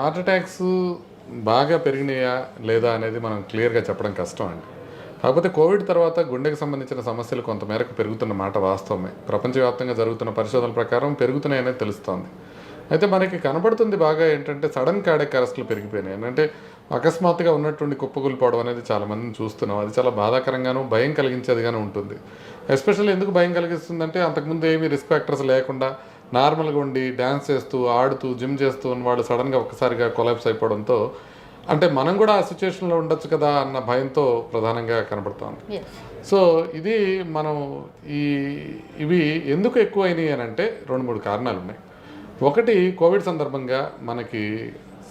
Heart attacks బాగా పెరిగినాయా లేదా అనేది మనం క్లియర్గా చెప్పడం కష్టం అండి. కాకపోతే కోవిడ్ తర్వాత గుండెకి సంబంధించిన సమస్యలు కొంతమేరకు పెరుగుతున్న మాట వాస్తవమే. ప్రపంచవ్యాప్తంగా జరుగుతున్న పరిశోధనల ప్రకారం పెరుగుతున్నాయనే తెలుస్తోంది. అయితే మనకి కనబడుతుంది బాగా ఏంటంటే సడన్ కార్డియక్ అరెస్టులు పెరిగిపోయినాయి. అంటే అకస్మాత్తుగా ఉన్నటువంటి కుప్పకూలిపోవడం అనేది చాలామందిని చూస్తున్నాం. అది చాలా బాధాకరంగాను భయం కలిగించేదిగానే ఉంటుంది. ఎస్పెషల్లీ ఎందుకు భయం కలిగిస్తుందంటే అంతకుముందు ఏమీ రిస్క్ ఫ్యాక్టర్స్ లేకుండా నార్మల్గా ఉండి డ్యాన్స్ చేస్తూ ఆడుతూ జిమ్ చేస్తూ ఉన్న వాళ్ళు సడన్గా ఒక్కసారిగా కొలాప్స్ అయిపోవడంతో అంటే మనం కూడా ఆ సిచ్యువేషన్లో ఉండొచ్చు కదా అన్న భయంతో ప్రధానంగా కనబడుతోంది. సో ఇది మనం ఈ ఇవి ఎందుకు ఎక్కువైనాయి అని అంటే రెండు మూడు కారణాలు ఉన్నాయి ఒకటి కోవిడ్ సందర్భంగా మనకి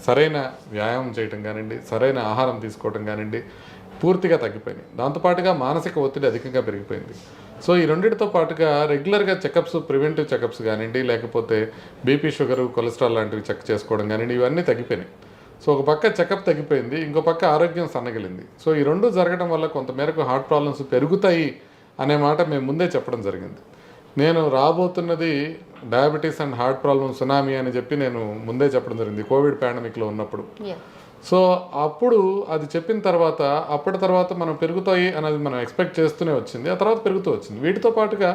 సరైన వ్యాయామం చేయటం కానివ్వండి సరైన ఆహారం తీసుకోవటం కానివ్వండి పూర్తిగా తగ్గిపోయినాయి. దాంతోపాటుగా మానసిక ఒత్తిడి అధికంగా పెరిగిపోయింది. సో ఈ రెండింటితో పాటుగా రెగ్యులర్గా చెకప్స్ ప్రివెంటివ్ చెకప్స్ కానివ్వండి లేకపోతే బీపీ షుగర్ కొలెస్ట్రాల్ లాంటివి చెక్ చేసుకోవడం కానివ్వండి ఇవన్నీ తగ్గిపోయినాయి. సో ఒక పక్క చెకప్ తగ్గిపోయింది ఇంకో పక్క ఆరోగ్యం సన్నగిలింది. సో ఈ రెండు జరగడం వల్ల కొంతమేరకు హార్ట్ ప్రాబ్లమ్స్ పెరుగుతాయి అనే మాట మేము ముందే చెప్పడం జరిగింది. నేను రాబోతున్నది diabetes and heart problem tsunami అని చెప్పి నేను ముందే చెప్పడం జరిగింది కోవిడ్ పాండమిక్లో ఉన్నప్పుడు. సో అప్పుడు అది చెప్పిన తర్వాత అప్పటి తర్వాత మనం పెరుగుతాయి అనేది మనం ఎక్స్పెక్ట్ చేస్తూనే వచ్చింది. ఆ తర్వాత పెరుగుతూ వచ్చింది. వీటితో పాటుగా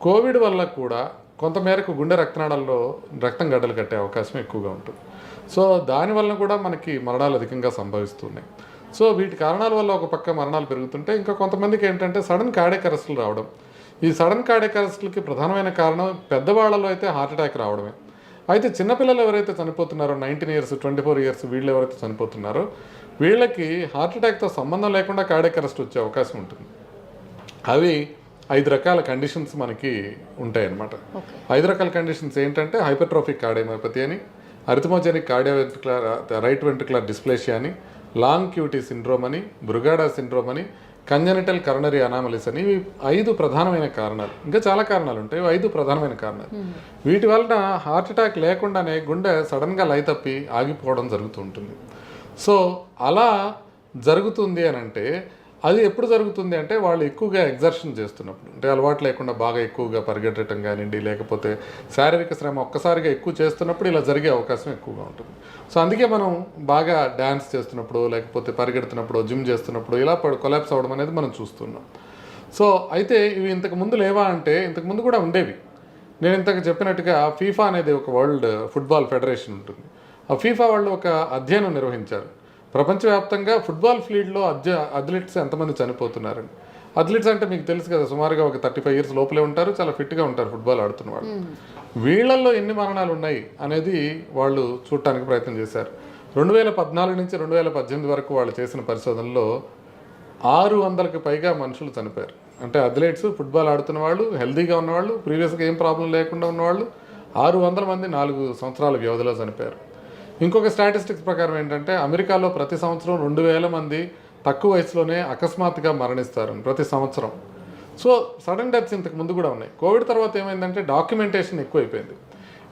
కోవిడ్ వల్ల కూడా కొంతమేరకు గుండె రక్తనాళాల్లో రక్తం గడ్డలు కట్టే అవకాశం ఎక్కువగా ఉంటుంది. సో దానివల్ల కూడా మనకి మరణాలు అధికంగా సంభవిస్తున్నాయి. సో వీటి కారణాల వల్ల ఒక పక్క మరణాలు పెరుగుతుంటే ఇంకా కొంతమందికి ఏంటంటే సడన్ కార్డియక్ అరెస్టులు రావడం. ఈ సడన్ కార్డియక్ అరెస్టులకి ప్రధానమైన కారణం పెద్దవాళ్ళలో అయితే హార్ట్ అటాక్ రావడమే. అయితే చిన్నపిల్లలు ఎవరైతే చనిపోతున్నారో nineteen years twenty four years వీళ్ళు ఎవరైతే చనిపోతున్నారో వీళ్ళకి హార్ట్ అటాక్తో సంబంధం లేకుండా కార్డియక్ అరెస్ట్ వచ్చే అవకాశం ఉంటుంది. అవి ఐదు రకాల కండిషన్స్ మనకి ఉంటాయన్నమాట. ఐదు రకాల కండిషన్స్ ఏంటంటే హైపర్ట్రోఫిక్ కార్డియోమయోపతి అని arrhythmogenic cardio ventricular right ventricular dysplasia అని లాంగ్ క్యూటీ సిండ్రోమ్ అని బ్రుగాడా సిండ్రోమ్ అని కంజనిటల్ కరోనరీ అనామలిస్ అని ఇవి ఐదు ప్రధానమైన కారణాలు. ఇంకా చాలా కారణాలు ఉంటాయి ఐదు ప్రధానమైన కారణాలు. వీటి వలన హార్ట్ అటాక్ లేకుండానే గుండె సడన్గా లై తప్పి ఆగిపోవడం జరుగుతూ ఉంటుంది. సో అలా జరుగుతుంది అని అంటే అది ఎప్పుడు జరుగుతుంది అంటే వాళ్ళు ఎక్కువగా ఎగ్జర్షన్ చేస్తున్నప్పుడు. అంటే అలవాటు లేకుండా బాగా ఎక్కువగా పరిగెట్టడం కానివ్వండి లేకపోతే శారీరక శ్రమ ఒక్కసారిగా ఎక్కువ చేస్తున్నప్పుడు ఇలా జరిగే అవకాశం ఎక్కువగా ఉంటుంది. సో అందుకే మనం బాగా డ్యాన్స్ చేస్తున్నప్పుడు లేకపోతే పరిగెడుతున్నప్పుడు జిమ్ చేస్తున్నప్పుడు ఇలా కొలాప్స్ అవ్వడం అనేది మనం చూస్తున్నాం. సో అయితే ఇవి ఇంతకు ముందు లేవా అంటే ఇంతకు ముందు కూడా ఉండేవి. నేను ఇంతకు చెప్పినట్టుగా ఫీఫా అనేది ఒక వరల్డ్ ఫుట్బాల్ ఫెడరేషన్ ఉంటుంది. ఆ ఫీఫా వాళ్ళు ఒక అధ్యయనం నిర్వహించారు. ప్రపంచవ్యాప్తంగా ఫుట్బాల్ ఫీల్డ్లో అధ్య అథ్లెట్స్ ఎంతమంది చనిపోతున్నారని అథ్లెట్స్ అంటే మీకు తెలుసు కదా సుమారుగా ఒక థర్టీ ఫైవ్ ఇయర్స్ లోపలే ఉంటారు చాలా ఫిట్గా ఉంటారు ఫుట్బాల్ ఆడుతున్న వాళ్ళు. వీళ్ళల్లో ఎన్ని మరణాలు ఉన్నాయి అనేది వాళ్ళు చూడటానికి ప్రయత్నం చేశారు. రెండు వేల పద్నాలుగు నుంచి రెండు వేల పద్దెనిమిది వరకు వాళ్ళు చేసిన పరిశోధనలో ఆరు వందలకి పైగా మనుషులు చనిపోయారు. అంటే అథ్లెట్స్ ఫుట్బాల్ ఆడుతున్న వాళ్ళు హెల్తీగా ఉన్నవాళ్ళు ప్రీవియస్గా ఏం ప్రాబ్లం లేకుండా ఉన్నవాళ్ళు ఆరు వందల మంది నాలుగు సంవత్సరాల వ్యవధిలో చనిపోయారు. ఇంకొక స్టాటిస్టిక్స్ ప్రకారం ఏంటంటే అమెరికాలో ప్రతి సంవత్సరం రెండు వేల మంది తక్కువ వయసులోనే అకస్మాత్తుగా మరణిస్తారు ప్రతి సంవత్సరం. సో సడన్ డెత్స్ ఇంతకు ముందు కూడా ఉన్నాయి. కోవిడ్ తర్వాత ఏమైందంటే డాక్యుమెంటేషన్ ఎక్కువైపోయింది.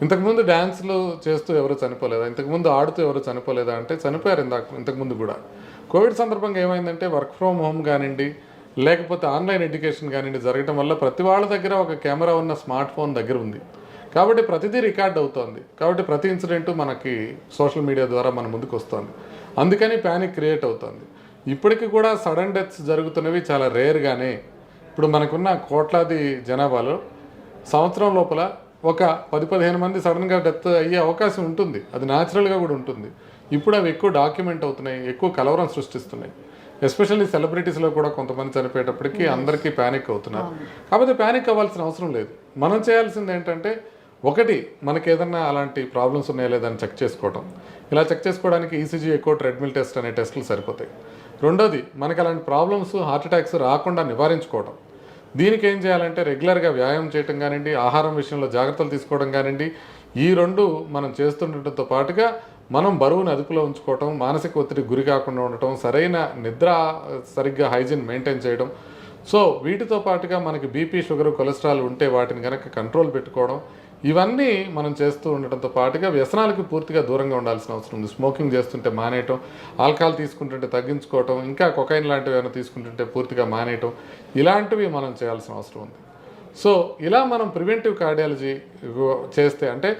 ఇంతకుముందు డ్యాన్స్లు చేస్తూ ఎవరు చనిపోలేదా? ఇంతకుముందు ఆడుతూ ఎవరు చనిపోలేదా? అంటే చనిపోయారు ఇందాక ఇంతకుముందు కూడా. కోవిడ్ సందర్భంగా ఏమైందంటే వర్క్ ఫ్రమ్ హోమ్ కానివ్వండి లేకపోతే ఆన్లైన్ ఎడ్యుకేషన్ కానివ్వండి జరగడం వల్ల ప్రతి వాళ్ళ దగ్గర ఒక కెమెరా ఉన్న స్మార్ట్ ఫోన్ దగ్గర ఉంది. కాబట్టి ప్రతిదీ రికార్డ్ అవుతోంది. కాబట్టి ప్రతి ఇన్సిడెంట్ మనకి సోషల్ మీడియా ద్వారా మన ముందుకు వస్తుంది. అందుకని ప్యానిక్ క్రియేట్ అవుతుంది. ఇప్పటికి కూడా సడన్ డెత్స్ జరుగుతున్నవి చాలా రేర్గానే ఇప్పుడు మనకున్న కోట్లాది జనాభాలో సంవత్సరం లోపల ఒక పది పదిహేను మంది సడన్గా డెత్ అయ్యే అవకాశం ఉంటుంది. అది న్యాచురల్గా కూడా ఉంటుంది. ఇప్పుడు అవి ఎక్కువ డాక్యుమెంట్ అవుతున్నాయి ఎక్కువ కలవరం సృష్టిస్తున్నాయి. ఎస్పెషల్లీ సెలబ్రిటీస్లో కూడా కొంతమంది చనిపోయేటప్పటికి అందరికీ ప్యానిక్ అవుతున్నారు. కాకపోతే ప్యానిక్ అవ్వాల్సిన అవసరం లేదు. మనం చేయాల్సింది ఏంటంటే ఒకటి మనకి ఏదన్నా అలాంటి ప్రాబ్లమ్స్ ఉన్నాయా లేదని చెక్ చేసుకోవడం ఇలా చెక్ చేసుకోవడానికి ఈసీజీ ఎక్కువ ట్రెడ్మిల్ టెస్ట్ అనే టెస్టులు సరిపోతాయి. రెండోది మనకి అలాంటి ప్రాబ్లమ్స్ హార్ట్ అటాక్స్ రాకుండా నివారించుకోవడం దీనికి ఏం చేయాలంటే రెగ్యులర్గా వ్యాయామం చేయటం కానివ్వండి ఆహారం విషయంలో జాగ్రత్తలు తీసుకోవడం కానివ్వండి ఈ రెండు మనం చేస్తుండటంతో పాటుగా మనం బరువును అదుపులో ఉంచుకోవటం మానసిక ఒత్తిడికి గురి కాకుండా ఉండటం సరైన నిద్ర సరిగ్గా హైజీన్ మెయింటైన్ చేయడం. సో వీటితో పాటుగా మనకి బీపీ షుగర్ కొలెస్ట్రాల్ ఉంటే వాటిని కనుక కంట్రోల్ పెట్టుకోవడం ఇవన్నీ మనం చేస్తూ ఉండటంతో పాటుగా వ్యసనాలకు పూర్తిగా దూరంగా ఉండాల్సిన అవసరం ఉంది. స్మోకింగ్ చేస్తుంటే మానేయటం ఆల్కహాల్ తీసుకుంటుంటే తగ్గించుకోవటం ఇంకా కొకైన్ లాంటివి ఏమైనా తీసుకుంటుంటే పూర్తిగా మానేయటం ఇలాంటివి మనం చేయాల్సిన అవసరం ఉంది. సో ఇలా మనం ప్రివెంటివ్ కార్డియాలజీ చేస్తే అంటే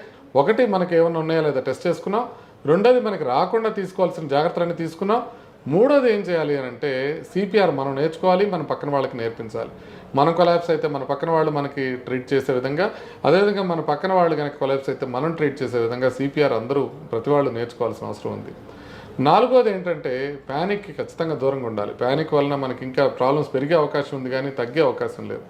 ఒకటి మనకి ఏమైనా ఉన్నాయా లేదా టెస్ట్ చేసుకున్నాం రెండోది మనకి రాకుండా తీసుకోవాల్సిన జాగ్రత్తలన్నీ తీసుకున్నాం మూడోది ఏం చేయాలి అని అంటే సిపిఆర్ మనం నేర్చుకోవాలి మన పక్కన వాళ్ళకి నేర్పించాలి. మనం కొలాబ్స్ అయితే మన పక్కన వాళ్ళు మనకి ట్రీట్ చేసే విధంగా అదేవిధంగా మన పక్కన వాళ్ళు కనుక కొలాబ్స్ అయితే మనం ట్రీట్ చేసే విధంగా సిపిఆర్ అందరూ ప్రతి వాళ్ళు నేర్చుకోవాల్సిన అవసరం ఉంది. నాలుగోది ఏంటంటే ప్యానిక్కి ఖచ్చితంగా దూరంగా ఉండాలి. ప్యానిక్ వలన మనకి ఇంకా ప్రాబ్లమ్స్ పెరిగే అవకాశం ఉంది కానీ తగ్గే అవకాశం లేదు.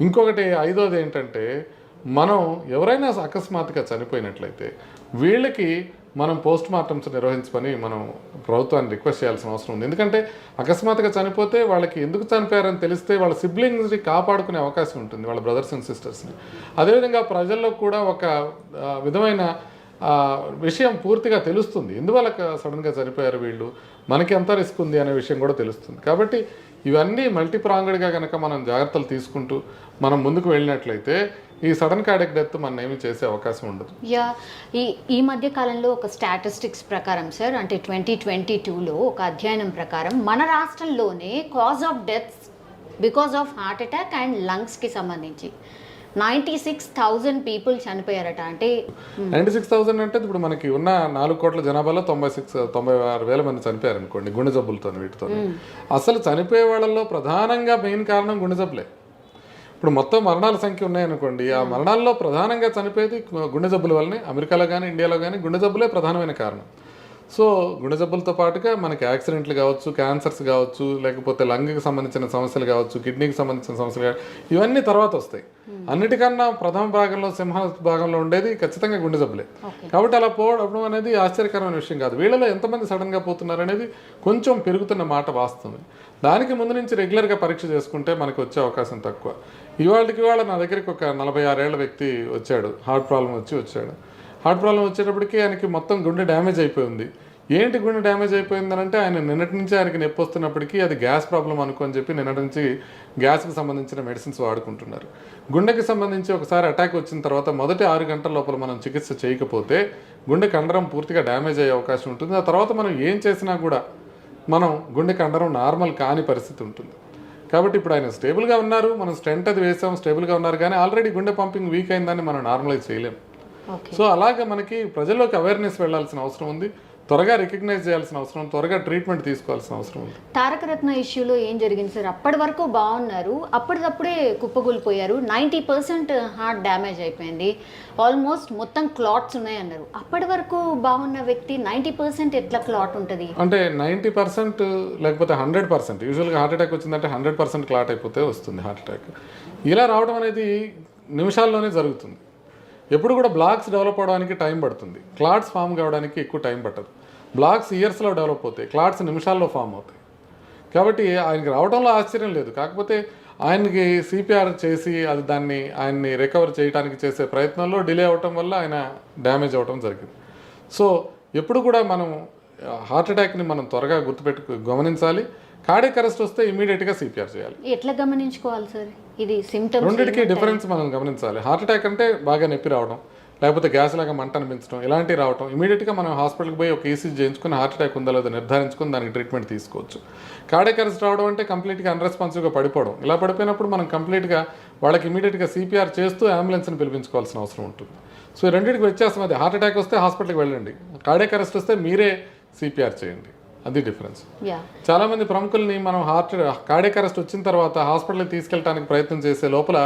ఇంకొకటి ఐదోది ఏంటంటే మనం ఎవరైనా అకస్మాత్తుగా చనిపోయినట్లయితే వీళ్ళకి మనం పోస్ట్ మార్టమ్స్ నిర్వహించమని మనం ప్రభుత్వాన్ని రిక్వెస్ట్ చేయాల్సిన అవసరం ఉంది. ఎందుకంటే అకస్మాత్తుగా చనిపోతే వాళ్ళకి ఎందుకు చనిపోయారని తెలిస్తే వాళ్ళ సిబ్లింగ్స్ని కాపాడుకునే అవకాశం ఉంటుంది వాళ్ళ బ్రదర్స్ అండ్ సిస్టర్స్ని. అదేవిధంగా ప్రజల్లో కూడా ఒక విధమైన విషయం పూర్తిగా తెలుస్తుంది. ఎందువల్ల సడన్గా చనిపోయారు వీళ్ళు? మనకి ఎంత రిస్క్ ఉంది అనే విషయం కూడా తెలుస్తుంది. కాబట్టి ఇవన్నీ మల్టీప్రాంగడ్గా కనుక మనం జాగ్రత్తలు తీసుకుంటూ మనం ముందుకు వెళ్ళినట్లయితే ఈ సడన్ కార్డిక్ డెత్ మన ఏమి చేసే అవకాశం ఉండదు. యా ఈ ఈ మధ్య కాలంలో ఒక స్టాటిస్టిక్స్ ప్రకారం సార్ అంటే ట్వంటీ ట్వంటీ టూలో ఒక అధ్యయనం ప్రకారం మన రాష్ట్రంలోనే cause of deaths because of heart attack and లంగ్స్కి సంబంధించి. నైంటీ సిక్స్ థౌజండ్ పీపుల్ చనిపోయారట. అంటే నైంటీ సిక్స్ థౌసండ్ అంటే ఇప్పుడు మనకి ఉన్న నాలుగు కోట్ల జనాభాలో తొంభై సిక్స్ తొంభై ఆరు వేల మంది చనిపోయారు అనుకోండి గుండె జబ్బులతో వీటితో అసలు చనిపోయే వాళ్ళలో ప్రధానంగా మెయిన్ కారణం గుండె జబ్బులే. ఇప్పుడు మొత్తం మరణాల సంఖ్య ఉన్నాయనుకోండి ఆ మరణాల్లో ప్రధానంగా చనిపోయేది గుండె జబ్బుల వల్లనే అమెరికాలో కానీ ఇండియాలో కానీ గుండె జబ్బులే ప్రధానమైన కారణం. సో గుండె జబ్బులతో పాటుగా మనకి యాక్సిడెంట్లు కావచ్చు క్యాన్సర్స్ కావచ్చు లేకపోతే లంగ్కి సంబంధించిన సమస్యలు కావచ్చు కిడ్నీకి సంబంధించిన సమస్యలు కావచ్చు ఇవన్నీ తర్వాత వస్తాయి. అన్నిటికన్నా ప్రథమ భాగంలో సింహ భాగంలో ఉండేది ఖచ్చితంగా గుండె జబ్బులే కాబట్టి అలా పోవడం అనేది ఆశ్చర్యకరమైన విషయం కాదు. వీళ్ళలో ఎంతమంది సడన్గా పోతున్నారు అనేది కొంచెం పెరుగుతున్న మాట వాస్తవం దానికి ముందు నుంచి రెగ్యులర్గా పరీక్ష చేసుకుంటే మనకు వచ్చే అవకాశం తక్కువ. ఇవాళకి ఇవాళ నా దగ్గరికి ఒక నలభై ఆరేళ్ళ వ్యక్తి వచ్చాడు. హార్ట్ ప్రాబ్లం వచ్చి వచ్చాడు. హార్ట్ ప్రాబ్లం వచ్చేటప్పటికి ఆయనకి మొత్తం గుండె డ్యామేజ్ అయిపోయింది ఏంటి గుండె డ్యామేజ్ అయిపోయిందనంటే ఆయన నిన్నటి నుంచి ఆయనకి నొప్పి వస్తున్నప్పటికీ అది గ్యాస్ ప్రాబ్లం అనుకోని చెప్పి నిన్నటి నుంచి గ్యాస్కి సంబంధించిన మెడిసిన్స్ వాడుకుంటున్నారు. గుండెకి సంబంధించి ఒకసారి అటాక్ వచ్చిన తర్వాత మొదటి ఆరు గంటల లోపల మనం చికిత్స చేయకపోతే గుండె కండరం పూర్తిగా డ్యామేజ్ అయ్యే అవకాశం ఉంటుంది. ఆ తర్వాత మనం ఏం చేసినా కూడా మనం గుండె కండరం నార్మల్ కాని పరిస్థితి ఉంటుంది. కాబట్టి ఇప్పుడు ఆయన స్టేబుల్గా ఉన్నారు. మనం స్టెంట్ అది వేసాం స్టేబుల్గా ఉన్నారు కానీ ఆల్రెడీ గుండె పంపింగ్ వీక్ అయిందని మనం నార్మలైజ్ చేయలేం. సో అలాగే మనకి ప్రజల్లోకి అవేర్నెస్ వెళ్ళాల్సిన అవసరం ఉంది. త్వరగా రికగ్నైజ్ చేయాల్సిన అవసరం త్వరగా ట్రీట్మెంట్ తీసుకోవాల్సిన అవసరం ఉంది. తారకరత్న ఇష్యూలో ఏం జరిగింది సార్? అప్పటి వరకు బాగున్నారు. అప్పటికప్పుడే కుప్పకూలిపోయారు. నైంటీ పర్సెంట్ హార్ట్ డ్యామేజ్ అయిపోయింది. ఆల్మోస్ట్ మొత్తం క్లాట్స్ ఉన్నాయన్నారు. అప్పటి వరకు బాగున్న వ్యక్తి నైంటీ పర్సెంట్ ఎట్లా క్లాట్ ఉంటుంది? అంటే నైంటీ పర్సెంట్ లేకపోతే హండ్రెడ్ పర్సెంట్ యూజువల్గా హార్ట్ అటాక్ వచ్చిందంటే హండ్రెడ్ పర్సెంట్ క్లాట్ అయిపోతే వస్తుంది హార్ట్ అటాక్ ఇలా రావడం అనేది నిమిషాల్లోనే జరుగుతుంది. ఎప్పుడు కూడా బ్లాక్స్ డెవలప్ అవడానికి టైం పడుతుంది. క్లాట్స్ ఫామ్ కావడానికి ఎక్కువ టైం పట్టదు. బ్లాక్స్ ఇయర్స్లో డెవలప్ అవుతాయి. క్లాట్స్ నిమిషాల్లో ఫామ్ అవుతాయి. కాబట్టి ఆయనకి రావడంలో ఆశ్చర్యం లేదు. కాకపోతే ఆయనకి సిపిఆర్ చేసి అది దాన్ని ఆయన్ని రికవర్ చేయడానికి చేసే ప్రయత్నంలో డిలే అవటం వల్ల ఆయన డ్యామేజ్ అవటం జరిగింది. సో ఎప్పుడు కూడా మనం హార్ట్ అటాక్ని మనం త్వరగా గుర్తుపెట్టు గమనించాలి. కార్డియక్ అరెస్ట్ వస్తే ఇమీడియట్గా సిపిఆర్ చేయాలి. ఎట్లా గమనించుకోవాలి సార్? ఇది సిమ్టమ్స్ రెండింటికి డిఫరెన్స్ మనం గమనించాలి. హార్ట్ అటాక్ అంటే బాగా నొప్పి రావడం లేకపోతే గ్యాస్ లాగా మంట అనిపించడం ఇలాంటివి రావడం ఇమీడియట్గా మనం హాస్పిటల్కి పోయి ఒక ఈసీజీ చేయించుకుని హార్ట్ అటాక్ ఉందో లేదో నిర్ధారించుకుని దానికి ట్రీట్మెంట్ తీసుకోవచ్చు. కార్డియక్ అరెస్ట్ రావడం అంటే కంప్లీట్గా అన్రెస్పాన్సివ్గా పడిపోవడం. ఇలా పడిపోయినప్పుడు మనం కంప్లీట్గా వాళ్ళకి ఇమీడియట్గా సిపిఆర్ చేస్తూ అంబులెన్స్ని పిలిపించుకోవాల్సిన అవసరం ఉంటుంది. సో ఈ రెండింటికి వ్యత్యాసం అది. హార్ట్ అటాక్ వస్తే హాస్పిటల్కి వెళ్ళండి. కార్డియక్ అరెస్ట్ వస్తే మీరే సిపిఆర్ చేయండి. అది డిఫరెన్స్ చాలా మంది ప్రముఖుల్ని మనం హార్ట్ కార్డియక్ అరెస్ట్ వచ్చిన తర్వాత హాస్పిటల్కి తీసుకెళ్ళడానికి ప్రయత్నం చేసే లోపల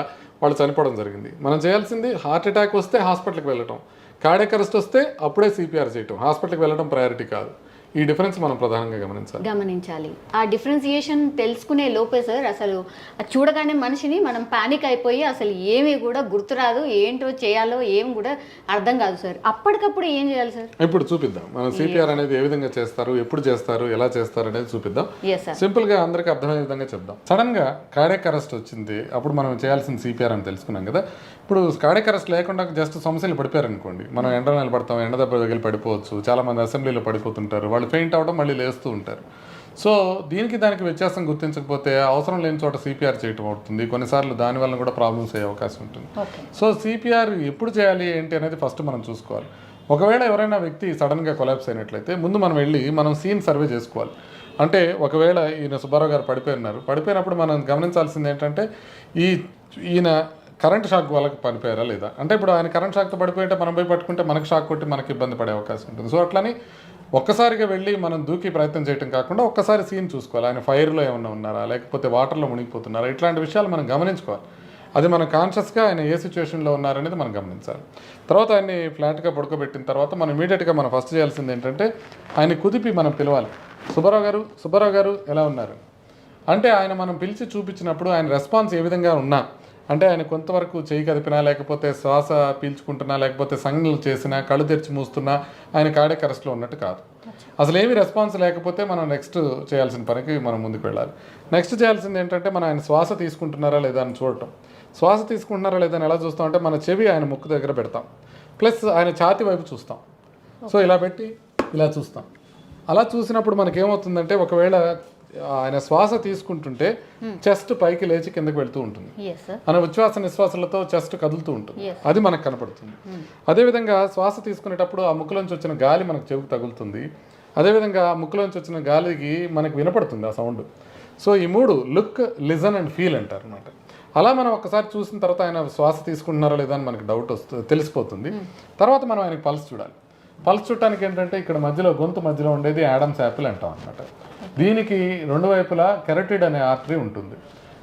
వాళ్ళు చనిపోవడం జరిగింది. మనం చేయాల్సింది హార్ట్ అటాక్ వస్తే హాస్పిటల్కి వెళ్ళటం. కార్డియక్ అరెస్ట్ వస్తే అప్పుడే సిపిఆర్ చేయటం. హాస్పిటల్కి వెళ్ళడం ప్రయారిటీ కాదు. ఈ డిఫరెన్స్ మనం ప్రధానంగా గమనించాలి. గమనించాలి. ఆ డిఫరెన్సియేషన్ తెలుసుకునే లోపే సార్ అసలు చూడగానే మనిషిని మనం పానిక్ అయిపోయి అసలు ఏమీ కూడా గుర్తురాదు ఏంటో చేయాలో ఏం కూడా అర్థం కాదు సార్. అప్పటికప్పుడు ఏం చేయాలి సార్? ఇప్పుడు చూపిద్దాం. మనం సిపిఆర్ అనేది ఏ విధంగా చేస్తారు ఎప్పుడు చేస్తారు ఎలా చేస్తారు అనేది చూపిద్దాం. సింపుల్గా అందరికి అర్థమయ్యే విధంగా చెప్దాం. సడన్గా కార్డియక్ అరెస్ట్ వచ్చింది. అప్పుడు మనం చేయాల్సిన సిపిఆర్ అని తెలుసుకున్నాం కదా. ఇప్పుడు కార్డియక్ అరెస్ట్ లేకుండా జస్ట్ సమస్యలు పడిపోయారు అనుకోండి మనం ఎండ నిలబడతాం ఎండ దెబ్బ తగిలి పడిపోవచ్చు చాలా మంది అసెంబ్లీలో పడిపోతుంటారు వాళ్ళు ఫెయింట్ అవడం మళ్ళీ లేస్తూ ఉంటారు. సో దీనికి దానికి వ్యత్యాసం గుర్తించకపోతే అవసరం లేని చోట సిపిఆర్ చేయటం అవుతుంది. కొన్నిసార్లు దాని వల్ల కూడా ప్రాబ్లమ్స్ అయ్యే అవకాశం ఉంటుంది. సో సిపిఆర్ ఎప్పుడు చేయాలి ఏంటి అనేది ఫస్ట్ మనం చూసుకోవాలి. ఒకవేళ ఎవరైనా వ్యక్తి సడన్గా కొలాప్స్ అయినట్లయితే ముందు మనం వెళ్ళి మనం సీన్ సర్వే చేసుకోవాలి. అంటే ఒకవేళ ఈయన సుబ్బారావు గారు పడిపోయి ఉన్నారు. పడిపోయినప్పుడు మనం గమనించాల్సింది ఏంటంటే ఈ ఈయన కరెంట్ షాక్ వాళ్ళకి పడిపోయారా లేదా? అంటే ఇప్పుడు ఆయన కరెంట్ షాక్తో పడిపోయింటే మనం పోయి పట్టుకుంటే మనకి షాక్ కొట్టి మనకి ఇబ్బంది పడే అవకాశం ఉంటుంది. సో అట్లని ఒక్కసారిగా వెళ్ళి మనం దూకి ప్రయత్నం చేయడం కాకుండా ఒక్కసారి సీన్ చూసుకోవాలి. ఆయన ఫైర్లో ఏమన్నా ఉన్నారా? లేకపోతే వాటర్లో మునిగిపోతున్నారా? ఇట్లాంటి విషయాలు మనం గమనించుకోవాలి. అది మనం కాన్షియస్గా ఆయన ఏ సిచ్యువేషన్లో ఉన్నారనేది మనం గమనించాలి. తర్వాత ఆయన్ని ఫ్లాట్గా పడుకోబెట్టిన తర్వాత మనం ఇమీడియట్గా మనం ఫస్ట్ చేయాల్సింది ఏంటంటే ఆయన కుదిపి మనం పిలవాలి. సుబ్బారావు గారు సుబ్బారావు గారు ఎలా ఉన్నారు? అంటే ఆయన మనం పిలిచి చూపించినప్పుడు ఆయన రెస్పాన్స్ ఏ విధంగా ఉన్నా అంటే ఆయన కొంతవరకు చేయి కదిపినా లేకపోతే శ్వాస పీల్చుకుంటున్నా లేకపోతే సంజ్ఞలు చేసినా కళ్ళు తెరిచి మూస్తున్నా ఆయన కార్డియక్ అరెస్ట్లో ఉన్నట్టు కాదు. అసలు ఏమి రెస్పాన్స్ లేకపోతే మనం నెక్స్ట్ చేయాల్సిన పనికి మనం ముందుకు వెళ్ళాలి. నెక్స్ట్ చేయాల్సింది ఏంటంటే మనం ఆయన శ్వాస తీసుకుంటున్నారా లేదా అని చూడటం. శ్వాస తీసుకుంటున్నారా లేదా అని ఎలా చూస్తాం అంటే మన చెవి ఆయన ముక్కు దగ్గర పెడతాం. ప్లస్ ఆయన ఛాతి వైపు చూస్తాం. సో ఇలా పెట్టి ఇలా చూస్తాం. అలా చూసినప్పుడు మనకేమవుతుందంటే ఒకవేళ ఆయన శ్వాస తీసుకుంటుంటే చెస్ట్ పైకి లేచి కిందకి వెళ్తూ ఉంటుంది. మన ఉచ్ఛ్వాస నిశ్వాసాలతో చెస్ట్ కదులుతూ ఉంటుంది. అది మనకు కనపడుతుంది. అదేవిధంగా శ్వాస తీసుకునేటప్పుడు ఆ ముక్కులోంచి వచ్చిన గాలి మనకు చెవుకు తగులుతుంది. అదేవిధంగా ఆ ముక్కులోంచి వచ్చిన గాలికి మనకు వినపడుతుంది ఆ సౌండ్. సో ఈ మూడు లుక్ లిజన్ అండ్ ఫీల్ అంటారు అనమాట అలా మనం ఒకసారి చూసిన తర్వాత ఆయన శ్వాస తీసుకుంటున్నారా లేదా అని మనకు డౌట్ వస్తుంది తెలిసిపోతుంది. తర్వాత మనం ఆయనకి పల్స్ చూడాలి. పల్స్ చూడటానికి ఏంటంటే ఇక్కడ మధ్యలో గొంతు మధ్యలో ఉండేది యాడమ్స్ యాపిల్ అంటాం అనమాట దీనికి రెండు వైపులా కెరటిడ్ అనే ఆర్టరీ ఉంటుంది.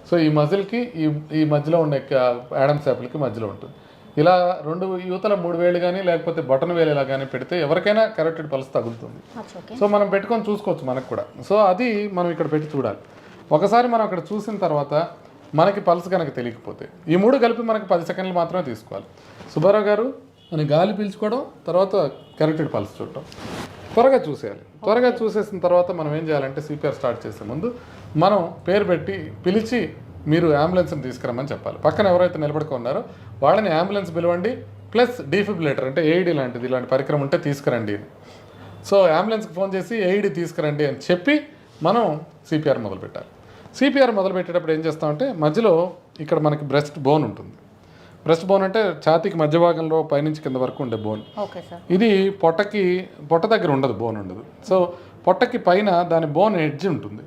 సో ఈ మజిల్కి ఈ ఈ మధ్యలో ఉండే యాడమ్స్ యాపిల్కి మధ్యలో ఉంటుంది. ఇలా రెండు యువతల మూడు వేలు కానీ లేకపోతే బటన్ వేలు ఇలా కానీ పెడితే ఎవరికైనా కరెక్టెడ్ పల్స్ తగులుతుంది. సో మనం పెట్టుకొని చూసుకోవచ్చు మనకు కూడా. సో అది మనం ఇక్కడ పెట్టి చూడాలి. ఒకసారి మనం అక్కడ చూసిన తర్వాత మనకి పల్స్ కనుక తెలియకపోతే ఈ మూడు కలిపి మనకి పది సెకండ్లు మాత్రమే తీసుకోవాలి. సుబ్బారావు గారు అని గాలి పీల్చుకోవడం తర్వాత కరెక్టెడ్ పల్స్ చూడటం. త్వరగా చూసేయాలి. త్వరగా చూసేసిన తర్వాత మనం ఏం చేయాలంటే సిపిఆర్ స్టార్ట్ చేసే ముందు మనం పేరు పెట్టి పిలిచి మీరు అంబులెన్స్ని తీసుకురమ్మని చెప్పాలి. పక్కన ఎవరైతే నిలబడుకో ఉన్నారో వాళ్ళని అంబులెన్స్ పిలవండి ప్లస్ డీఫిబ్రిలేటర్ అంటే ఏఈడి లాంటిది ఇలాంటి పరికరం ఉంటే తీసుకురండి. అని. సో అంబులెన్స్కి ఫోన్ చేసి ఏఈడి తీసుకురండి అని చెప్పి మనం సిపిఆర్ మొదలు పెట్టాలి సిపిఆర్ మొదలు పెట్టేటప్పుడు ఏం చేస్తామంటే మధ్యలో ఇక్కడ మనకి బ్రెస్ట్ బోన్ ఉంటుంది. బ్రెస్ట్ బోన్ అంటే ఛాతీకి మధ్య భాగంలో పైనుంచి కింద వరకు ఉండే బోన్. ఇది పొట్టకి పొట్ట దగ్గర ఉండదు బోన్ ఉండదు. సో పొట్టకి పైన దాని బోన్ ఎడ్జ్ ఉంటుంది.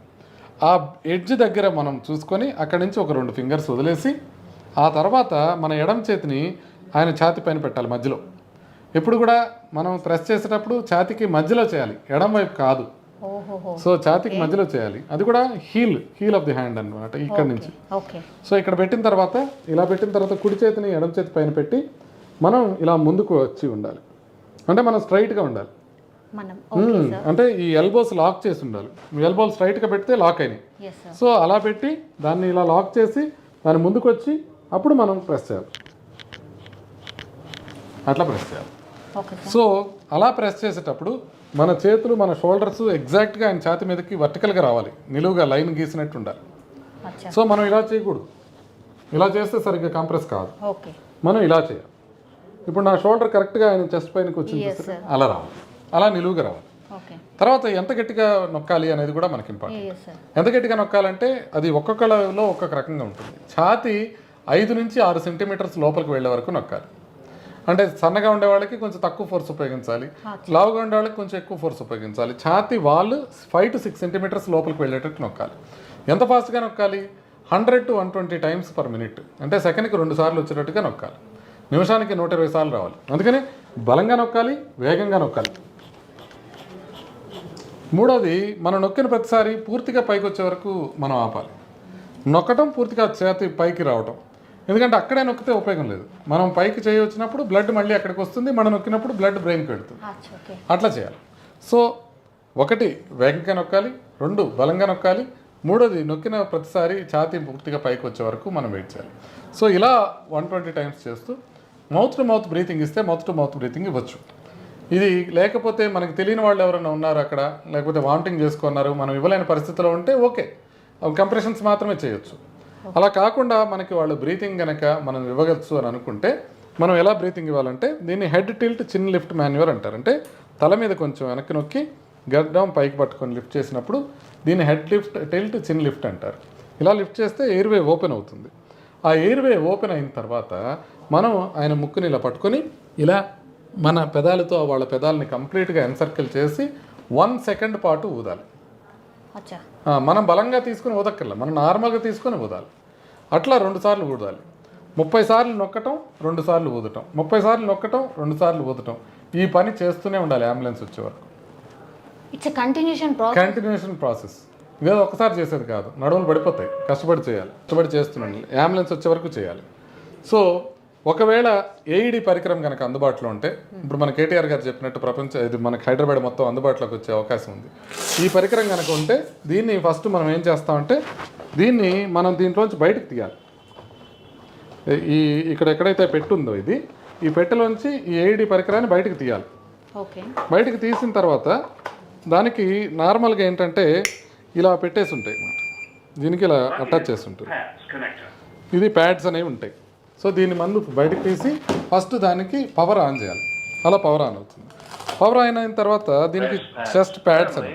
ఆ ఎడ్జ్ దగ్గర మనం చూసుకొని అక్కడి నుంచి ఒక రెండు ఫింగర్స్ వదిలేసి ఆ తర్వాత మన ఎడమ చేతిని ఆయన ఛాతి పైన పెట్టాలి మధ్యలో. ఎప్పుడు కూడా మనం ప్రెస్ చేసేటప్పుడు ఛాతీకి మధ్యలో చేయాలి. ఎడమ వైపు కాదు. సో ఛాతీకి మధ్యలో చేయాలి. అది కూడా heel heel of the hand అన్నమాట ఇక్కడ నుంచి. సో ఇక్కడ పెట్టిన తర్వాత ఇలా పెట్టిన తర్వాత కుడి చేతిని ఎడమ చేతి పైన పెట్టి మనం ఇలా ముందుకు వచ్చి ఉండాలి. అంటే మనం స్ట్రైట్గా ఉండాలి. అంటే ఈ ఎల్బోస్ లాక్ చేసి ఉండాలి. ఎల్బోలు స్ట్రైట్గా పెడితే లాక్ అయినాయి. సో అలా పెట్టి దాన్ని ఇలా లాక్ చేసి దాని ముందుకు వచ్చి అప్పుడు మనం ప్రెస్ చేయాలి. అట్లా ప్రెస్ చేయాలి. సో అలా ప్రెస్ చేసేటప్పుడు మన చేతులు మన షోల్డర్స్ ఎగ్జాక్ట్గా ఆయన ఛాతి మీదకి వర్టికల్గా రావాలి. నిలువుగా లైన్ గీసినట్టు ఉండాలి. సో మనం ఇలా చేయకూడదు. ఇలా చేస్తే సరిగ్గా కంప్రెస్ కాదు. మనం ఇలా చేయాలి. ఇప్పుడు నా షోల్డర్ కరెక్ట్గా ఆయన చెస్ట్ పైనకి వచ్చింది అలా రావాలి. అలా నిలువుగా రావాలి. తర్వాత ఎంత గట్టిగా నొక్కాలి అనేది కూడా మనకి ఇంపార్టెంట్ ఎంత గట్టిగా నొక్కాలంటే అది ఒక్కొక్కలో ఒక్కొక్క రకంగా ఉంటుంది. ఛాతి ఐదు నుంచి ఆరు సెంటీమీటర్స్ లోపలికి వెళ్ళే వరకు నొక్కాలి. అంటే సన్నగా ఉండే వాళ్ళకి కొంచెం తక్కువ ఫోర్స్ ఉపయోగించాలి. లావుగా ఉండే వాళ్ళకి కొంచెం ఎక్కువ ఫోర్స్ ఉపయోగించాలి. ఛాతి వాళ్ళు ఫైవ్ టు సిక్స్ సెంటీమీటర్స్ లోపలికి వెళ్ళేటట్టు నొక్కాలి. ఎంత ఫాస్ట్గా నొక్కాలి? Hundred to one twenty times per minute అంటే సెకండ్కి రెండు సార్లు వచ్చేటట్టుగా నొక్కాలి. నిమిషానికి నూట ఇరవై సార్లు రావాలి. అందుకని బలంగా నొక్కాలి వేగంగా నొక్కాలి. మూడోది మనం నొక్కిన ప్రతిసారి పూర్తిగా పైకి వచ్చే వరకు మనం ఆపాలి. నొక్కటం పూర్తిగా చేతి పైకి రావటం. ఎందుకంటే అక్కడే నొక్కితే ఉపయోగం లేదు. మనం పైకి చేయి వచ్చినప్పుడు బ్లడ్ మళ్ళీ అక్కడికి వస్తుంది మనం నొక్కినప్పుడు బ్లడ్ బ్రెయిన్కి వెళ్తుంది. అట్లా చేయాలి. సో ఒకటి వేగంగా నొక్కాలి. రెండు బలంగా నొక్కాలి. మూడోది నొక్కిన ప్రతిసారి ఛాతీ పూర్తిగా పైకి వచ్చే వరకు మనం వెయిట్ చేయాలి. సో ఇలా వన్ ట్వంటీ టైమ్స్ చేస్తూ మౌత్ టు మౌత్ బ్రీతింగ్ ఇస్తే మౌత్ టు మౌత్ బ్రీతింగ్ ఇవ్వచ్చు. ఇది లేకపోతే మనకి తెలియని వాళ్ళు ఎవరైనా ఉన్నారు అక్కడ లేకపోతే వామిటింగ్ చేసుకున్నారు మనం ఇవ్వలేని పరిస్థితిలో ఉంటే ఓకే. కంప్రెషన్స్ మాత్రమే చేయొచ్చు. అలా కాకుండా మనకి వాళ్ళు బ్రీతింగ్ కనుక మనం ఇవ్వగలచ్చు అని అనుకుంటే మనం ఎలా బ్రీతింగ్ ఇవ్వాలంటే దీన్ని head tilt chin lift manoeuvre అంటారు. అంటే తల మీద కొంచెం వెనక్కి నొక్కి గడ్డం పైకి పట్టుకొని లిఫ్ట్ చేసినప్పుడు దీన్ని head lift tilt chin lift అంటారు. ఇలా లిఫ్ట్ చేస్తే ఎయిర్వే ఓపెన్ అవుతుంది. ఆ ఎయిర్వే ఓపెన్ అయిన తర్వాత మనం ఆయన ముక్కుని ఇలా పట్టుకొని ఇలా మన పెదాలతో వాళ్ళ పెదాలని కంప్లీట్గా ఎన్సర్కిల్ చేసి వన్ సెకండ్ పాటు ఊదాలి. మనం బలంగా తీసుకుని ఊదక్కర్లే మనం నార్మల్గా తీసుకొని ఊదాలి. అట్లా రెండు సార్లు ఊదాలి. ముప్పై సార్లు నొక్కటం రెండు సార్లు ఊదటం. ముప్పై సార్లు నొక్కటం రెండు సార్లు ఊదటం. ఈ పని చేస్తూనే ఉండాలి అంబులెన్స్ వచ్చే వరకు. It's continuation process continuation process ఇదేదో ఒకసారి చేసేది కాదు. నడుములు పడిపోతాయి. కష్టపడి చేయాలి. కష్టపడి చేస్తున్నాను. అంబులెన్స్ వచ్చే వరకు చేయాలి. సో ఒకవేళ ఏఈడి పరికరం కనుక అందుబాటులో ఉంటే ఇప్పుడు మన కేటీఆర్ గారు చెప్పినట్టు ప్రపంచ ఇది మనకి హైదరాబాద్ మొత్తం అందుబాటులోకి వచ్చే అవకాశం ఉంది. ఈ పరికరం కనుక ఉంటే దీన్ని ఫస్ట్ మనం ఏం చేస్తామంటే దీన్ని మనం దీంట్లోంచి బయటకు తీయాలి. ఈ ఇక్కడ ఎక్కడైతే పెట్టుందో ఇది ఈ పెట్టెలోంచి ఈ ఏఈడి పరికరాన్ని బయటకు తీయాలి. ఓకే. బయటకు తీసిన తర్వాత దానికి నార్మల్గా ఏంటంటే ఇలా పెట్టేసి ఉంటాయి అన్నమాట. దీనికి ఇలా అటాచ్ చేసి ఉంటుంది. ఇది ప్యాడ్స్ అనేవి ఉంటాయి. సో దీన్ని మందు బయటకు తీసి ఫస్ట్ దానికి పవర్ ఆన్ చేయాలి. అలా పవర్ ఆన్ అవుతుంది. పవర్ ఆన్ అయిన తర్వాత దీనికి చెస్ట్ ప్యాడ్స్ అని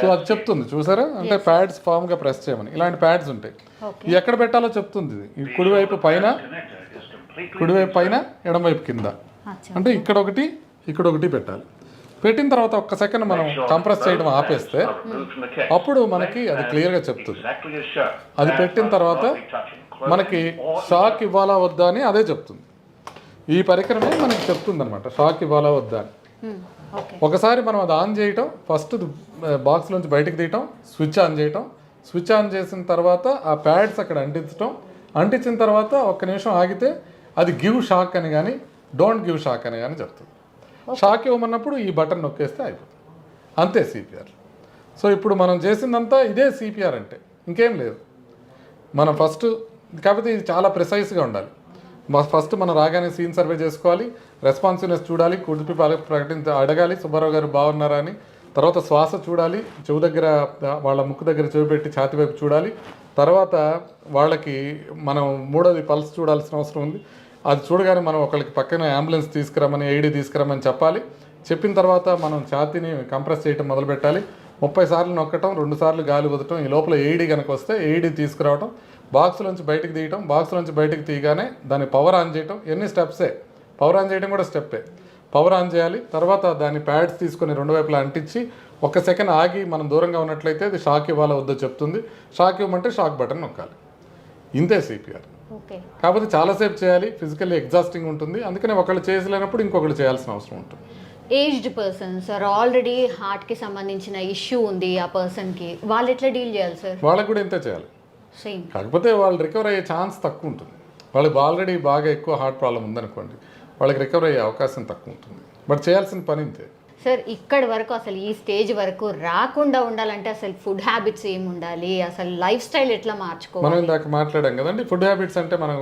సో. అది చెప్తుంది చూసారా? అంటే ప్యాడ్స్ ఫామ్గా ప్రెస్ చేయమని. ఇలాంటి ప్యాడ్స్ ఉంటాయి. ఎక్కడ పెట్టాలో చెప్తుంది ఇది. కుడివైపు పైన కుడివైపు పైన ఎడమవైపు కింద. అంటే ఇక్కడ ఒకటి ఇక్కడ ఒకటి పెట్టాలి. పెట్టిన తర్వాత ఒక్క సెకండ్ మనం కంప్రెస్ చేయడం ఆపేస్తే kit. అప్పుడు మనకి అది క్లియర్గా చెప్తుంది. అది పెట్టిన తర్వాత మనకి షాక్ ఇవ్వాలా వద్దా అని అదే చెప్తుంది. ఈ పరికరమే మనకి చెప్తుంది అనమాట షాక్ ఇవ్వాలా వద్దా అని. ఓకే ఒకసారి మనం అది ఆన్ చేయటం ఫస్ట్ బాక్స్ నుంచి బయటకు తీయటం స్విచ్ ఆన్ చేయటం. స్విచ్ ఆన్ చేసిన తర్వాత ఆ ప్యాడ్స్ అక్కడ అంటించటం. అంటించిన తర్వాత ఒక్క నిమిషం ఆగితే అది గివ్ షాక్ అని కానీ డోంట్ గివ్ షాక్ అని కానీ చెప్తుంది. షాక్ ఇవ్వమన్నప్పుడు ఈ బటన్ నొక్కేస్తే అయిపోతుంది. అంతే సిపిఆర్. సో ఇప్పుడు మనం చేసిందంతా ఇదే సిపిఆర్ అంటే ఇంకేం లేదు. మనం ఫస్ట్ కాకపోతే ఇది చాలా ప్రిసైజ్గా ఉండాలి. మా- ఫస్ట్ మనం రాగానే సీన్ సర్వే చేసుకోవాలి రెస్పాన్సివ్నెస్ చూడాలి కుదిపి ప్రకటించ అడగాలి సుబ్బారావు గారు బాగున్నారా అని తర్వాత శ్వాస చూడాలి చెవు దగ్గర వాళ్ళ ముక్కు దగ్గర చెవి పెట్టి ఛాతి వైపు చూడాలి తర్వాత వాళ్ళకి మనం మూడోది పల్స్ చూడాల్సిన అవసరం ఉంది. అది చూడగానే మనం ఒకళ్ళకి పక్కన అంబులెన్స్ తీసుకురమ్మని ఏడి తీసుకురమ్మని చెప్పాలి. చెప్పిన తర్వాత మనం ఛాతీని కంప్రెస్ చేయటం మొదలు పెట్టాలి ముప్పై సార్లు నొక్కటం రెండు సార్లు గాలి వదటం ఈ లోపల ఏఈడి కనుక వస్తే ఏఈడి తీసుకురావటం బాక్స్ నుంచి బయటకు తీయటం బాక్స్ నుంచి బయటకు తీయగానే దాన్ని పవర్ ఆన్ చేయటం ఎన్ని స్టెప్సే పవర్ ఆన్ చేయడం కూడా స్టెప్పే పవర్ ఆన్ చేయాలి తర్వాత దాని ప్యాడ్స్ తీసుకొని రెండు వైపులా అంటించి ఒక సెకండ్ ఆగి మనం దూరంగా ఉన్నట్లయితే అది షాక్ ఇవ్వాలో వద్దో చెప్తుంది. షాక్ ఇవ్వమంటే షాక్ బటన్ నొక్కాలి. ఇంతే సిపిఆర్ ఓకే. కాకపోతే చాలాసేపు చేయాలి ఫిజికల్లీ ఎగ్జాస్టింగ్ ఉంటుంది. అందుకనే ఒకళ్ళు చేయలేనప్పుడు ఇంకొకళ్ళు చేయాల్సిన అవసరం ఉంటుంది. ఏజ్డ్ పర్సన్ సార్ ఆల్రెడీ హార్ట్కి సంబంధించిన ఇష్యూ ఉంది ఆ పర్సన్కి వాళ్ళు ఎట్లా డీల్ చేయాలి సార్ వాళ్ళకు కూడా ఇంతే చేయాలి. కాకపోతే వాళ్ళు రికవర్ అయ్యే ఛాన్స్ తక్కువ ఉంటుంది. వాళ్ళకి ఆల్రెడీ బాగా ఎక్కువ హార్ట్ ప్రాబ్లం ఉందనుకోండి వాళ్ళకి రికవర్ అయ్యే అవకాశం తక్కువ ఉంటుంది. బట్ చేయాల్సిన పని ఇంతే. సార్ ఇక్కడి వరకు అసలు ఈ స్టేజ్ వరకు రాకుండా ఉండాలంటే అసలు ఫుడ్ హ్యాబిట్స్ ఏమి ఉండాలి? అసలు లైఫ్ స్టైల్ ఎట్లా మార్చుకోవాలి? మనం ఇందాక మాట్లాడాం కదండి ఫుడ్ హ్యాబిట్స్ అంటే మనం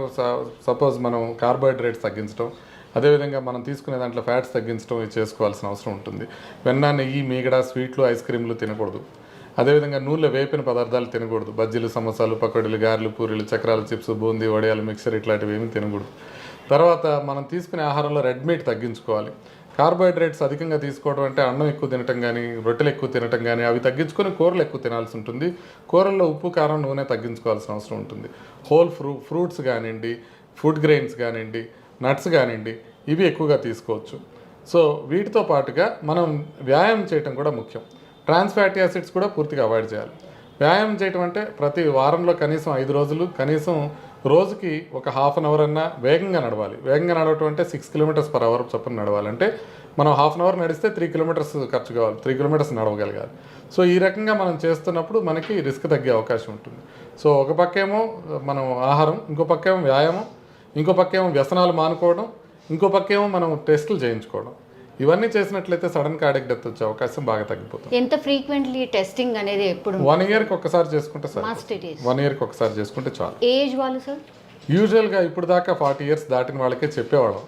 సపోజ్ మనం కార్బోహైడ్రేట్స్ తగ్గించడం అదేవిధంగా మనం తీసుకునే దాంట్లో ఫ్యాట్స్ తగ్గించడం ఇది చేసుకోవాల్సిన అవసరం ఉంటుంది. వెన్న నెయ్యి మీగడ స్వీట్లు ఐస్ క్రీమ్లు తినకూడదు. అదేవిధంగా నూనెలో వేపిన పదార్థాలు తినకూడదు. బజ్జీలు సమోసాలు పకోడీలు గారెలు పూరీలు చక్రాలు చిప్స్ బూందీ వడియాలు మిక్సర్ ఇట్లాంటివి ఏమీ తినకూడదు. తర్వాత మనం తీసుకునే ఆహారంలో రెడ్ మీట్ తగ్గించుకోవాలి. కార్బోహైడ్రేట్స్ అధికంగా తీసుకోవడం అంటే అన్నం ఎక్కువ తినటం కానీ రొట్టెలు ఎక్కువ తినటం కానీ అవి తగ్గించుకొని కూరలు ఎక్కువ తినాల్సి ఉంటుంది. కూరల్లో ఉప్పు కారం నూనె తగ్గించుకోవాల్సిన అవసరం ఉంటుంది. హోల్ ఫ్రూ ఫ్రూట్స్ కానివ్వండి ఫుడ్ గ్రెయిన్స్ కానివ్వండి నట్స్ కానివ్వండి ఇవి ఎక్కువగా తీసుకోవచ్చు. సో వీటితో పాటుగా మనం వ్యాయామం చేయటం కూడా ముఖ్యం. ట్రాన్స్ ఫ్యాటీ యాసిడ్స్ కూడా పూర్తిగా అవాయిడ్ చేయాలి. వ్యాయామం చేయటం అంటే ప్రతి వారంలో కనీసం ఐదు రోజులు కనీసం రోజుకి ఒక హాఫ్ అన్ అవర్ అన్నా వేగంగా నడవాలి. వేగంగా నడవటం అంటే సిక్స్ కిలోమీటర్స్ పర్ అవర్ చొప్పున నడవాలంటే మనం హాఫ్ అన్ అవర్ నడిస్తే త్రీ కిలోమీటర్స్ ఖర్చు కావాలి త్రీ కిలోమీటర్స్ నడవగలగాలి. సో ఈ రకంగా మనం చేస్తున్నప్పుడు మనకి రిస్క్ తగ్గే అవకాశం ఉంటుంది. సో ఒక పక్కేమో మనం ఆహారం ఇంకో పక్కేమో వ్యాయామం ఇంకో పక్కేమో వ్యసనాలు మానుకోవడం ఇంకో పక్కేమో మనం టెస్టులు చేయించుకోవడం. ఇవన్నీ చేసినట్లయితే సడన్ కార్డిక్ డెత్ వచ్చే అవకాశం బాగా తగ్గిపోతుంది. ఎంత ఫ్రీక్వెంట్లీ టెస్టింగ్ అనేది ఎప్పుడు వన్ ఇయర్కి ఒక్కసారి చేసుకుంటే సరే వన్ ఇయర్కి ఒకసారి చేసుకుంటే చాలు. ఏజ్ వాళ్ళు సార్ యూజువల్గా ఇప్పుడు దాకా ఫార్టీ ఇయర్స్ దాటిన వాళ్ళకే చెప్పేవాళ్ళం.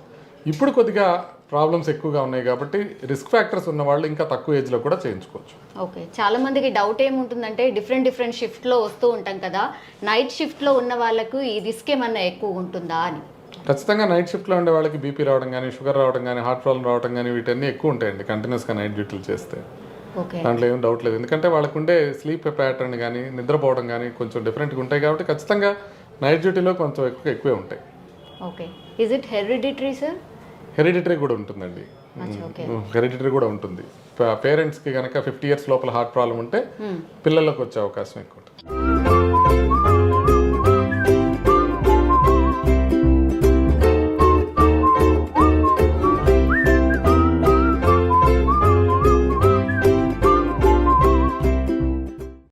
ఇప్పుడు కొద్దిగా ప్రాబ్లమ్స్ ఎక్కువగా ఉన్నాయి కాబట్టి రిస్క్ ఫ్యాక్టర్స్ ఉన్న వాళ్ళు ఇంకా తక్కువ ఏజ్లో కూడా చేయించుకోవచ్చు. ఓకే చాలా మందికి డౌట్ ఏముంటుందంటే డిఫరెంట్ డిఫరెంట్ షిఫ్ట్లో వస్తూ ఉంటాం కదా. నైట్ షిఫ్ట్లో ఉన్న వాళ్ళకు ఈ రిస్క్ ఏమన్నా ఎక్కువ ఉంటుందా అని. ఖచ్చితంగా నైట్ షిఫ్ట్లో ఉండే వాళ్ళకి బీపీ రావడం కానీ షుగర్ రావడం కానీ హార్ట్ ప్రాబ్లం రావడం కానీ వీటన్నీ ఎక్కువ ఉంటాయండి కంటిన్యూస్గా నైట్ డ్యూటీలు చేస్తే. దాంట్లో ఏం డౌట్ లేదు. ఎందుకంటే వాళ్ళకు ఉండే స్లీప్ ప్యాటర్న్ కానీ నిద్రపోవడం కానీ కొంచెం డిఫరెంట్గా ఉంటాయి కాబట్టి ఖచ్చితంగా నైట్ డ్యూటీలో కొంచెం ఎక్కువ ఎక్కువే ఉంటాయి. Okay. Is it hereditary sir hereditary కూడా ఉంటుందండి. హెరిడిటరీ కూడా ఉంటుంది. పేరెంట్స్కి కనుక ఫిఫ్టీ ఇయర్స్ లోపల హార్ట్ ప్రాబ్లం ఉంటే పిల్లలకు వచ్చే అవకాశం ఎక్కువ